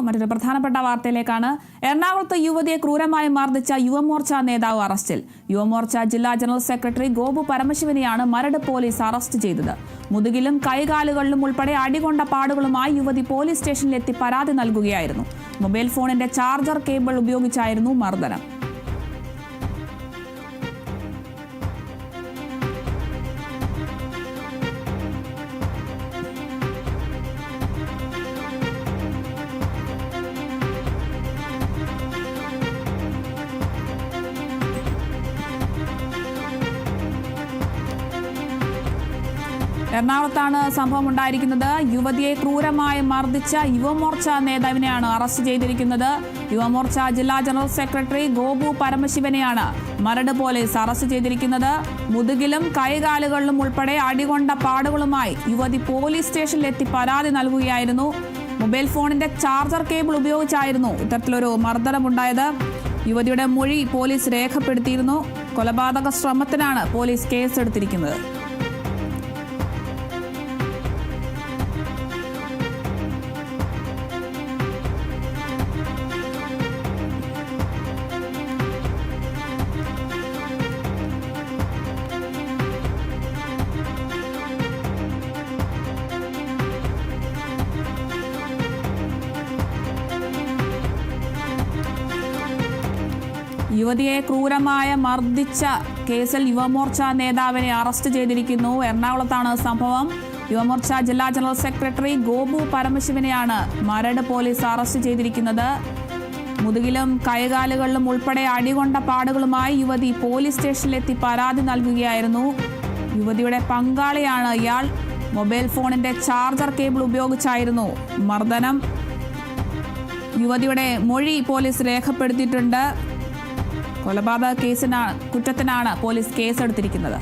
മറ്റൊരു പ്രധാനപ്പെട്ട വാർത്തയിലേക്കാണ്. എറണാകുളത്ത് യുവതിയെ ക്രൂരമായി മർദ്ദിച്ച യുവമോർച്ച നേതാവ് അറസ്റ്റിൽ. യുവമോർച്ച ജില്ലാ ജനറൽ സെക്രട്ടറി ഗോപു പരമശിവനെയാണ് മരട് പോലീസ് അറസ്റ്റ് ചെയ്തത്. മുതുകിലും കൈകാലുകളിലും ഉൾപ്പെടെ അടികൊണ്ട പാടുകളുമായി യുവതി പോലീസ് സ്റ്റേഷനിലെത്തി പരാതി നൽകുകയായിരുന്നു. മൊബൈൽ ഫോണിന്റെ ചാർജർ കേബിൾ ഉപയോഗിച്ചായിരുന്നു മർദ്ദനം. എറണാകുളത്താണ് സംഭവം ഉണ്ടായിരിക്കുന്നത്. യുവതിയെ ക്രൂരമായി മർദ്ദിച്ച യുവമോർച്ച നേതാവിനെയാണ് അറസ്റ്റ് ചെയ്തിരിക്കുന്നത്. യുവമോർച്ച ജില്ലാ ജനറൽ സെക്രട്ടറി ഗോപു പരമശിവനെയാണ് മരട് പോലീസ് അറസ്റ്റ് ചെയ്തിരിക്കുന്നത്. മുതുകിലും കൈകാലുകളിലും ഉൾപ്പെടെ അടികൊണ്ട പാടുകളുമായി യുവതി പോലീസ് സ്റ്റേഷനിലെത്തി പരാതി നൽകുകയായിരുന്നു. മൊബൈൽ ഫോണിന്റെ ചാർജർ കേബിൾ ഉപയോഗിച്ചായിരുന്നു ഇത്തരത്തിലൊരു മർദ്ദനമുണ്ടായത്. യുവതിയുടെ മൊഴി പോലീസ് രേഖപ്പെടുത്തിയിരുന്നു. കൊലപാതക ശ്രമത്തിനാണ് പോലീസ് കേസെടുത്തിരിക്കുന്നത്. യുവതിയെ ക്രൂരമായ മർദ്ദിച്ച കേസിൽ യുവമോർച്ച നേതാവിനെ അറസ്റ്റ് ചെയ്തിരിക്കുന്നു. എറണാകുളത്താണ് സംഭവം. യുവമോർച്ച ജില്ലാ ജനറൽ സെക്രട്ടറി ഗോപു പരമശിവനെയാണ് മരട് പോലീസ് അറസ്റ്റ് ചെയ്തിരിക്കുന്നത്. മുതുകിലും കൈകാലുകളിലും ഉൾപ്പെടെ അടികൊണ്ട പാടുകളുമായി യുവതി പോലീസ് സ്റ്റേഷനിലെത്തി പരാതി നൽകുകയായിരുന്നു. യുവതിയുടെ പങ്കാളിയാണ് ഇയാൾ. മൊബൈൽ ഫോണിന്റെ ചാർജർ കേബിൾ ഉപയോഗിച്ചായിരുന്നു മർദ്ദനം. യുവതിയുടെ മൊഴി പോലീസ് രേഖപ്പെടുത്തിയിട്ടുണ്ട്. കൊലപാതക കേസിനാണ് കുറ്റത്തിനാണ് പോലീസ് കേസെടുത്തിരിക്കുന്നത്.